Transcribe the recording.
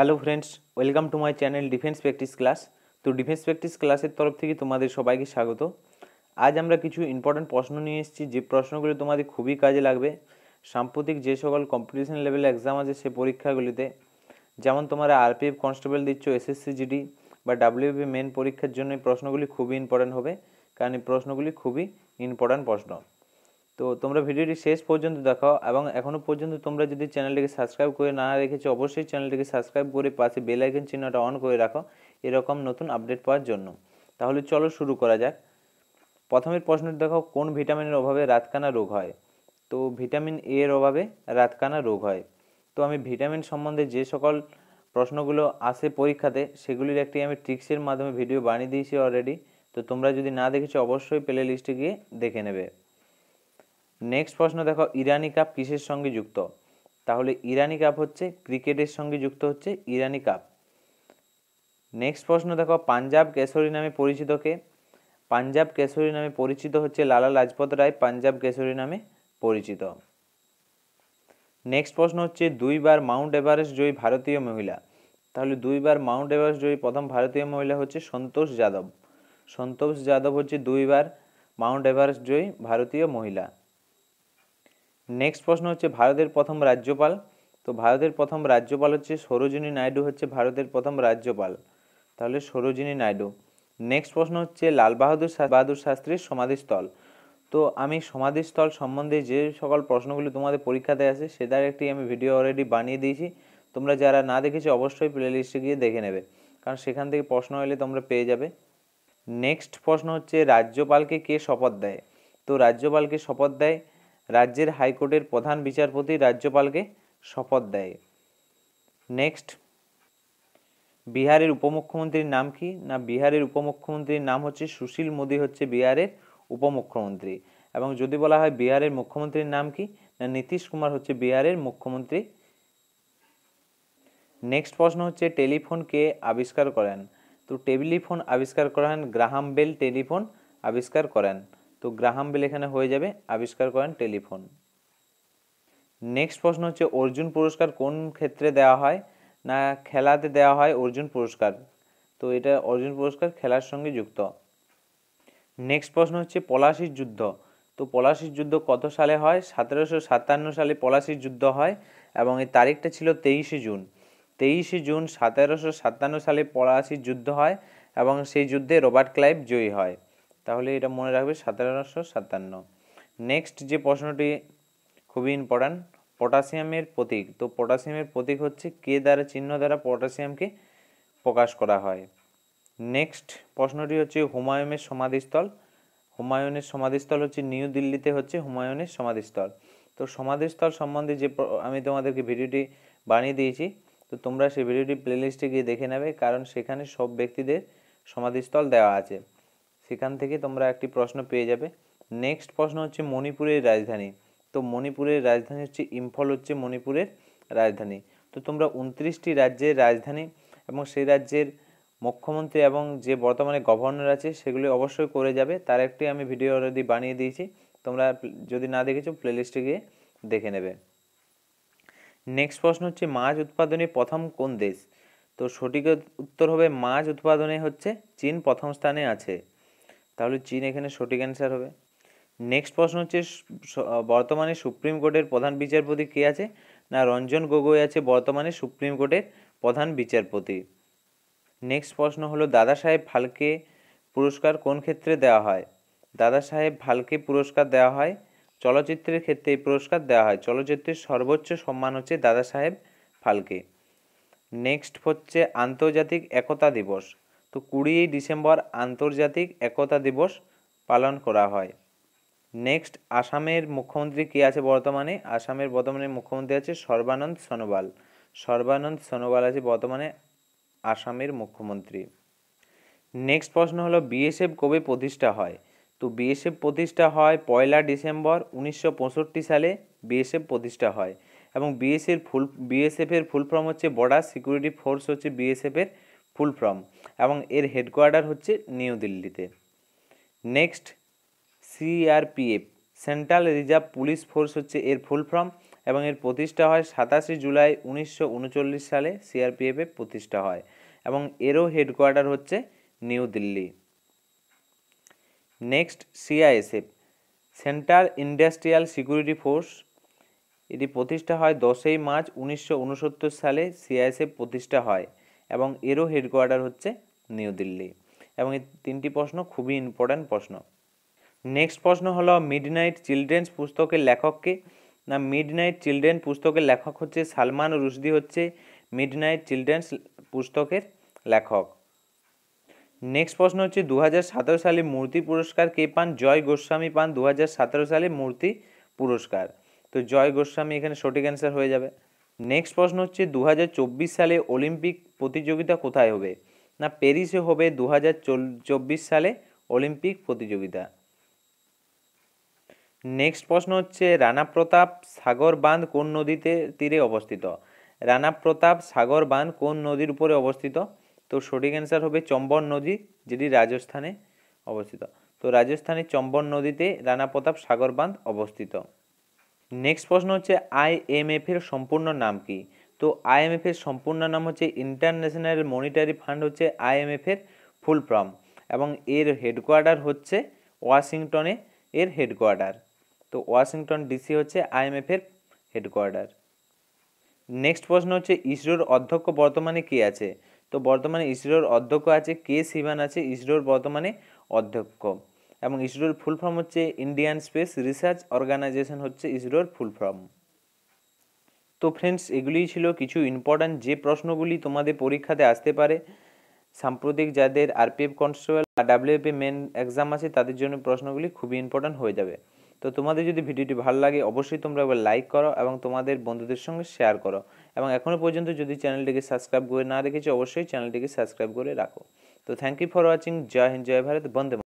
Hello friends welcome to my channel defence practice class তো defence practice ক্লাসের তরফ থেকে তোমাদের সবাইকে স্বাগত। আজ আমরা কিছু ইম্পর্ট্যান্ট প্রশ্ন নিয়ে এসেছি, যে প্রশ্নগুলো তোমাদের খুবই কাজে লাগবে। সাম্প্রতিক যে সকল কম্পিটিশন লেভেল এক্সাম আছে সে পরীক্ষাগুলিতে, যেমন তোমরা আরপিএফ কনস্টেবল দিচ্ছ এসএসসি জিডি বা ডাব্লিউপি মেন পরীক্ষার জন্য প্রশ্নগুলি খুবই ইম্পর্ট্যান্ট হবে। কারণ এই প্রশ্নগুলি খুবই ইম্পর্ট্যান্ট প্রশ্ন। তো তোমরা ভিডিওটি শেষ পর্যন্ত দেখাও এবং এখনও পর্যন্ত তোমরা যদি চ্যানেলটিকে সাবস্ক্রাইব করে না রেখেছো, অবশ্যই চ্যানেলটিকে সাবস্ক্রাইব করে পাশে বেল আইকন চিহ্নটা অন করে রাখো, এরকম নতুন আপডেট পাওয়ার জন্য। তাহলে চলো শুরু করা যাক। প্রথমের প্রশ্নটি দেখো, কোন ভিটামিনের অভাবে রাতকানা রোগ হয়? তো ভিটামিন এ এর অভাবে রাতকানা রোগ হয়। তো আমি ভিটামিন সম্বন্ধে যে সকল প্রশ্নগুলো আসে পরীক্ষাতে, সেগুলির একটি আমি ট্রিক্সের মাধ্যমে ভিডিও বানিয়ে দিয়েছি অলরেডি তো তোমরা যদি না দেখেছ, অবশ্যই প্লে লিস্টে গিয়ে দেখে নেবে। নেক্সট প্রশ্ন দেখো, ইরানি কাপ কিসের সঙ্গে যুক্ত? তাহলে ইরানি কাপ হচ্ছে, ক্রিকেটের সঙ্গে যুক্ত হচ্ছে ইরানি কাপ নেক্সট প্রশ্ন দেখো, পাঞ্জাব কেশরী নামে পরিচিত কে? পাঞ্জাব কেশরী নামে পরিচিত হচ্ছে লালা লাজপত রায়, পাঞ্জাব কেশরী নামে পরিচিত। নেক্সট প্রশ্ন হচ্ছে, দুইবার মাউন্ট এভারেস্ট জয়ী ভারতীয় মহিলা। তাহলে দুইবার মাউন্ট এভারেস্ট জয়ী প্রথম ভারতীয় মহিলা হচ্ছে সন্তোষ যাদব। সন্তোষ যাদব হচ্ছে দুইবার মাউন্ট এভারেস্ট জয়ী ভারতীয় মহিলা। নেক্সট প্রশ্ন হচ্ছে ভারতের প্রথম রাজ্যপাল। তো ভারতের প্রথম রাজ্যপাল হচ্ছে সরোজিনী নাইডু হচ্ছে ভারতের প্রথম রাজ্যপাল। তাহলে সরোজিনী নাইডু। নেক্সট প্রশ্ন হচ্ছে লাল বাহাদুর বাহাদুর শাস্ত্রীর সমাধিস্থল। তো আমি সমাধিস্থল সম্বন্ধে যে সকল প্রশ্নগুলি তোমাদের পরীক্ষাতে আসে সেটার একটি আমি ভিডিও অলরেডি বানিয়ে দিয়েছি। তোমরা যারা না দেখেছ, অবশ্যই প্লে লিস্টে গিয়ে দেখে নেবে। কারণ সেখান থেকে প্রশ্ন এলে তোমরা পেয়ে যাবে। নেক্সট প্রশ্ন হচ্ছে, রাজ্যপালকে কে শপথ দেয়? তো রাজ্যপালকে শপথ দেয় রাজ্যের হাইকোর্টের প্রধান বিচারপতি রাজ্যপালকে শপথ দেয়। নেক্সট, বিহারের উপমুখ্যমন্ত্রীর নাম কি? না, বিহারের উপমুখ্যমন্ত্রীর নাম হচ্ছে সুশীল মোদী, হচ্ছে বিহারের উপমুখ্যমন্ত্রী। এবং যদি বলা হয় বিহারের মুখ্যমন্ত্রীর নাম কি? না, নীতিশ কুমার হচ্ছে বিহারের মুখ্যমন্ত্রী। নেক্সট প্রশ্ন হচ্ছে, টেলিফোন কে আবিষ্কার করেন? তো টেলিফোন আবিষ্কার করেন, গ্রাহাম বেল টেলিফোন আবিষ্কার করেন। তো গ্রাহাম বেল এখানে হয়ে যাবে, আবিষ্কার করেন টেলিফোন। নেক্সট প্রশ্ন হচ্ছে, অর্জুন পুরস্কার কোন ক্ষেত্রে দেওয়া হয়? না, খেলাতে দেওয়া হয় অর্জুন পুরস্কার। তো এটা অর্জুন পুরস্কার খেলার সঙ্গে যুক্ত। নেক্সট প্রশ্ন হচ্ছে, পলাশির যুদ্ধ। তো পলাশির যুদ্ধ কত সালে হয়? সতেরোশো সাতান্ন সালে পলাশির যুদ্ধ হয় এবং এই তারিখটা ছিল তেইশে জুন। তেইশে জুন সতেরোশো সাতান্ন সালে পলাশির যুদ্ধ হয় এবং সেই যুদ্ধে রবার্ট ক্লাইভ জয়ী হয়। তাহলে এটা মনে রাখবে সতেরোশো সাতান্ন। নেক্সট যে প্রশ্নটি খুবই ইম্পর্ট্যান্ট পটাশিয়ামের প্রতীক। তো পটাশিয়ামের প্রতীক হচ্ছে কে দ্বারা চিহ্ন দ্বারা পটাশিয়ামকে প্রকাশ করা হয়। নেক্সট প্রশ্নটি হচ্ছে হুমায়ুনের সমাধিস্থল। হুমায়ুনের সমাধিস্থল হচ্ছে নিউ দিল্লিতে হচ্ছে হুমায়ুনের সমাধিস্থল। তো সমাধিস্থল সম্বন্ধে যে আমি তোমাদেরকে ভিডিওটি বানিয়ে দিয়েছি, তো তোমরা সেই ভিডিওটি প্লেলিস্টে গিয়ে দেখে নেবে, কারণ সেখানে সব ব্যক্তিদের সমাধিস্থল দেওয়া আছে। সেখান থেকে তোমরা একটি প্রশ্ন পেয়ে যাবে। নেক্সট প্রশ্ন হচ্ছে মণিপুরের রাজধানী। তো মণিপুরের রাজধানী হচ্ছে ইম্ফল হচ্ছে মণিপুরের রাজধানী। তো তোমরা উনত্রিশটি রাজ্যের রাজধানী এবং সেই রাজ্যের মুখ্যমন্ত্রী এবং যে বর্তমানে গভর্নর আছে সেগুলি অবশ্যই করে যাবে। তার একটি আমি ভিডিও অলরেডি বানিয়ে দিয়েছি। তোমরা যদি না দেখেছ প্লেলিস্টে গিয়ে দেখে নেবে। নেক্সট প্রশ্ন হচ্ছে মাছ উৎপাদনে প্রথম কোন দেশ? তো সঠিক উত্তর হবে মাছ উৎপাদনে হচ্ছে চীন প্রথম স্থানে আছে। তাহলে চীন এখানে সঠিক অ্যান্সার হবে। নেক্সট প্রশ্ন হচ্ছে বর্তমানে সুপ্রিম কোর্টের প্রধান বিচারপতি কে আছে? না, রঞ্জন গগৈ আছে বর্তমানে সুপ্রিম কোর্টের প্রধান বিচারপতি। নেক্সট প্রশ্ন হলো, দাদা সাহেব ফালকে পুরস্কার কোন ক্ষেত্রে দেওয়া হয়? দাদা সাহেব ফালকে পুরস্কার দেওয়া হয়, চলচ্চিত্রের ক্ষেত্রে এই পুরস্কার দেওয়া হয়। চলচ্চিত্রের সর্বোচ্চ সম্মান হচ্ছে দাদা সাহেব ফালকে নেক্সট হচ্ছে আন্তর্জাতিক একতা দিবস। তো কুড়ি ডিসেম্বর আন্তর্জাতিক একতা দিবস পালন করা হয়। নেক্সট, আসামের মুখ্যমন্ত্রী কে আছে বর্তমানে? আসামের বর্তমানে মুখ্যমন্ত্রী আছে সর্বানন্দ সোনোয়াল। সর্বানন্দ সোনোয়াল আছে বর্তমানে আসামের মুখ্যমন্ত্রী। নেক্সট প্রশ্ন হলো, বিএসএফ কবে প্রতিষ্ঠা হয়? তো বিএসএফ প্রতিষ্ঠা হয় পয়লা ডিসেম্বর উনিশশো পঁয়ষট্টি সালে বিএসএফ প্রতিষ্ঠা হয়। এবং বিএসএফ ফুল বিএসএফের ফুল ফর্ম হচ্ছে বর্ডার সিকিউরিটি ফোর্স হচ্ছে বিএসএফের ফুল ফর্ম এবং এর হেডকোয়ার্টার হচ্ছে নিউ দিল্লিতে। Next CRPF central reserve police force হচ্ছে এর ফুল ফর্ম এবং এর প্রতিষ্ঠা হয় সাতাশে জুলাই উনিশশো উনচল্লিশ সালে সিআরপিএফের প্রতিষ্ঠা হয় এবং এরও হেডকোয়ার্টার হচ্ছে New Delhi. Next CISF central industrial security force এটি প্রতিষ্ঠা হয় দশই মার্চ উনিশশো উনসত্তর সালে সিআইএসএফ প্রতিষ্ঠা হয়। এবং এরও হেডকোয়ার্টার হচ্ছে নিউ দিল্লি। এবং এই তিনটি প্রশ্ন খুবই ইম্পর্ট্যান্ট প্রশ্ন। নেক্সট প্রশ্ন হলো মিডনাইট চিলড্রেন্স পুস্তকের লেখককে। না মিডনাইট চিলড্রেন পুস্তকের লেখক হচ্ছে সালমান রুশদি হচ্ছে মিডনাইট চিলড্রেন্স পুস্তকের লেখক। নেক্সট প্রশ্ন হচ্ছে দু হাজার সতেরো সালে মূর্তি পুরস্কার কে পান? জয় গোস্বামী পান। দু হাজার সতেরো সালে মূর্তি পুরস্কার। তো জয় গোস্বামী এখানে সঠিক অ্যান্সার হয়ে যাবে। নেক্সট প্রশ্ন হচ্ছে দু হাজার চব্বিশ সালে অলিম্পিক প্রতিযোগিতা কোথায় হবে? না, প্যারিসে হবে দু হাজার চব্বিশ সালে অলিম্পিক প্রতিযোগিতা। নেক্সট প্রশ্ন হচ্ছে রানা প্রতাপ সাগর বাঁধ কোন নদীতে তীরে অবস্থিত? রানা প্রতাপ সাগর বাঁধ কোন নদীর উপরে অবস্থিত? তো সঠিক অ্যান্সার হবে চম্বন নদী, যেটি রাজস্থানে অবস্থিত। তো রাজস্থানের চম্বল নদীতে রানা প্রতাপ সাগর বাঁধ অবস্থিত। নেক্সট প্রশ্ন হচ্ছে আইএমএফ এর সম্পূর্ণ নাম কি? তো আইএমএফ এর সম্পূর্ণ নাম হচ্ছে ইন্টারন্যাশনাল মনিটারি ফান্ড হচ্ছে আইএমএফ এর ফুল ফর্ম এবং এর হেডকোয়ার্টার হচ্ছে ওয়াশিংটনে এর হেডকোয়ার্টার তো ওয়াশিংটন ডিসি হচ্ছে আইএমএফ এর হেডকোয়ার্টার নেক্সট প্রশ্ন হচ্ছে ইসরোর অধ্যক্ষ বর্তমানে কে আছে? তো বর্তমানে ইসরোর অধ্যক্ষ আছে কে শিবান আছে, ইসরোর বর্তমানে অধ্যক্ষ। এবং ইসরোর ফুল ফর্ম হচ্ছে ইন্ডিয়ান স্পেস রিসার্চ অর্গানাইজেশন হচ্ছে ইসরোর ফুল ফর্ম। তো ফ্রেন্ডস এগুলিই ছিল কিছু ইম্পর্ট্যান্ট যে প্রশ্নগুলি তোমাদের পরীক্ষাতে আসতে পারে। সাম্প্রতিক যাদের আরপিএফ কনস্টেবল বা ডাব্লিউএফএ মেন এক্সাম আছে, তাদের জন্য প্রশ্নগুলি খুবই ইম্পর্ট্যান্ট হয়ে যাবে। তো তোমাদের যদি ভিডিওটি ভালো লাগে, অবশ্যই তোমরা একবার লাইক করো এবং তোমাদের বন্ধুদের সঙ্গে শেয়ার করো। এবং এখনও পর্যন্ত যদি চ্যানেলটিকে সাবস্ক্রাইব করে না রেখেছো, অবশ্যই চ্যানেলটিকে সাবস্ক্রাইব করে রাখো। তো থ্যাংক ইউ ফর ওয়াচিং জয় হিন্দ, জয় ভারত, বন্দে